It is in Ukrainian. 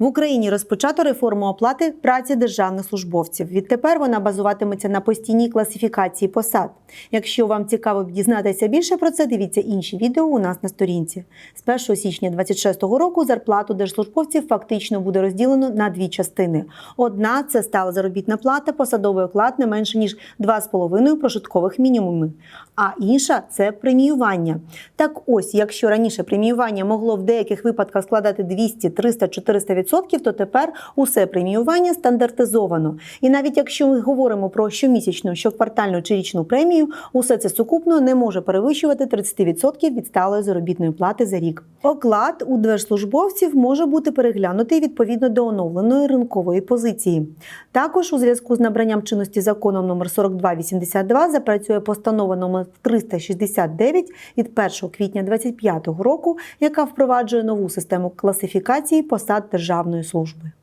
В Україні розпочато реформу оплати праці державних службовців. Відтепер вона базуватиметься на постійній класифікації посад. Якщо вам цікаво дізнатися більше про це, дивіться інші відео у нас на сторінці. З 1 січня 2026 року зарплату держслужбовців фактично буде розділено на дві частини. Одна це стала заробітна плата, посадовий оклад не менше ніж 2,5 прожиткових мінімуми. А інша це преміювання. Так ось, якщо раніше преміювання могло в деяких випадках складати 200, 300, 400 відсотків, то тепер усе преміювання стандартизовано. І навіть якщо ми говоримо про щомісячну, щоквартальну чи річну премію, усе це сукупно не може перевищувати 30% від сталої заробітної плати за рік. Оклад у держслужбовців може бути переглянутий відповідно до оновленої ринкової позиції. Також у зв'язку з набранням чинності законом номер 4282 запрацює постанова номер 369 від 1 квітня 2025 року, яка впроваджує нову систему класифікації посад державної служби.